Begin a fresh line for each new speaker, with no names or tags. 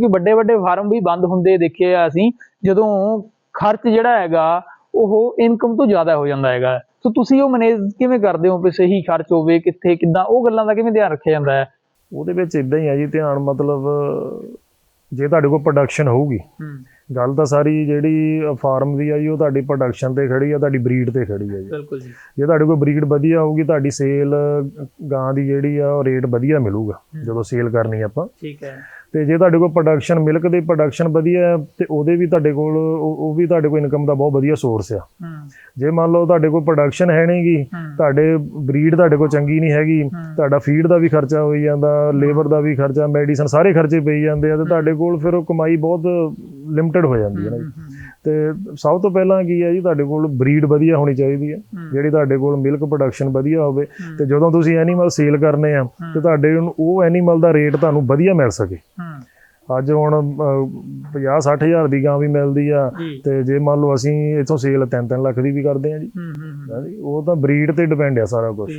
ਕਿਉਂਕਿ ਵੱਡੇ ਵੱਡੇ ਫਾਰਮ ਵੀ ਬੰਦ ਹੁੰਦੇ ਦੇਖੇ ਆ ਅਸੀਂ ਜਦੋਂ ਖਰਚ ਜਿਹੜਾ ਹੈਗਾ ਉਹ ਇਨਕਮ ਤੋਂ ਜ਼ਿਆਦਾ ਹੋ ਜਾਂਦਾ ਹੈਗਾ। ਸੋ ਤੁਸੀਂ ਉਹ ਮੈਨੇਜ ਕਿਵੇਂ ਕਰਦੇ ਹੋ ਕਿ ਸਹੀ ਖਰਚ ਹੋਵੇ ਕਿੱਥੇ ਕਿੱਦਾਂ ਉਹ ਗੱਲਾਂ ਦਾ ਕਿਵੇਂ ਧਿਆਨ ਰੱਖਿਆ ਜਾਂਦਾ ਹੈ?
ਉਹਦੇ ਵਿੱਚ ਇਦਾਂ ਹੀ ਆ ਜੀ ਧਿਆਨ ਮਤਲਬ ਜੇ ਤੁਹਾਡੇ ਕੋਲ ਪ੍ਰੋਡਕਸ਼ਨ ਹੋਊਗੀ ਗੱਲ ਤਾਂ ਸਾਰੀ ਜਿਹੜੀ ਫਾਰਮ ਦੀ ਆ ਜੀ ਉਹ ਤੁਹਾਡੀ ਪ੍ਰੋਡਕਸ਼ਨ ਤੇ ਖੜੀ ਆ ਤੁਹਾਡੀ ਬਰੀਡ ਤੇ ਖੜੀ ਆ ਜੀ।
ਬਿਲਕੁਲ ਜੀ।
ਜੇ ਤੁਹਾਡੇ ਕੋਲ ਬਰੀਡ ਵਧੀਆ ਹੋਊਗੀ ਤੁਹਾਡੀ ਸੇਲ ਗਾਂ ਦੀ ਜਿਹੜੀ ਆ ਉਹ ਰੇਟ ਵਧੀਆ ਮਿਲੂਗਾ ਜਦੋਂ ਸੇਲ ਕਰਨੀ ਆਪਾਂ।
ਠੀਕ ਹੈ।
ਤੇ ਜੇ ਤੁਹਾਡੇ ਕੋਲ ਪ੍ਰੋਡਕਸ਼ਨ ਮਿਲਕ ਦੀ ਪ੍ਰੋਡਕਸ਼ਨ ਵਧੀਆ ਹੈ ਤੇ ਉਹਦੇ ਵੀ ਤੁਹਾਡੇ ਕੋਲ ਉਹ ਵੀ ਤੁਹਾਡੇ ਕੋਲ ਇਨਕਮ ਦਾ ਬਹੁਤ ਵਧੀਆ ਸੋਰਸ ਆ। ਜੇ ਮੰਨ ਲਓ ਤੁਹਾਡੇ ਕੋਲ ਪ੍ਰੋਡਕਸ਼ਨ ਹੈ ਨਹੀਂਗੀ ਤੁਹਾਡੇ ਬਰੀਡ ਤੁਹਾਡੇ ਕੋਲ ਚੰਗੀ ਨਹੀਂ ਹੈਗੀ ਤੁਹਾਡਾ ਫੀਡ ਦਾ ਵੀ ਖਰਚਾ ਹੋਈ ਜਾਂਦਾ ਲੇਬਰ ਦਾ ਵੀ ਖਰਚਾ ਮੈਡੀਸਨ ਸਾਰੇ ਖਰਚੇ ਪਈ ਜਾਂਦੇ ਆ ਤੇ ਤੁਹਾਡੇ ਕੋਲ ਫਿਰ ਉਹ ਕਮਾਈ ਬਹੁਤ ਲਿਮਟਿਡ ਹੋ ਜਾਂਦੀ ਹੈ ਨਾ ਜੀ। ਤੇ ਸਭ ਤੋਂ ਪਹਿਲਾਂ ਕੀ ਹੈ ਜੀ ਤੁਹਾਡੇ ਕੋਲ ਬਰੀਡ ਵਧੀਆ ਹੋਣੀ ਚਾਹੀਦੀ ਹੈ ਜਿਹੜੀ ਤੁਹਾਡੇ ਕੋਲ ਮਿਲਕ ਪ੍ਰੋਡਕਸ਼ਨ ਵਧੀਆ ਹੋਵੇ ਤੇ ਜਦੋਂ ਤੁਸੀਂ ਐਨੀਮਲ ਸੇਲ ਕਰਨੇ ਆ ਤੇ ਤੁਹਾਡੇ ਨੂੰ ਉਹ ਐਨੀਮਲ ਦਾ ਰੇਟ ਤੁਹਾਨੂੰ ਵਧੀਆ ਮਿਲ ਸਕੇ। ਅੱਜ ਹੁਣ 50 60000 ਦੀ ਗਾਂ ਵੀ ਮਿਲਦੀ ਆ ਤੇ ਜੇ ਮੰਨ ਲਓ ਅਸੀਂ ਇਥੋਂ ਸੇਲ 3-3 ਲੱਖ ਦੀ ਵੀ ਕਰਦੇ ਆ ਜੀ। ਉਹ ਤਾਂ ਬਰੀਡ ਤੇ ਡਿਪੈਂਡ ਆ ਸਾਰਾ ਕੁਝ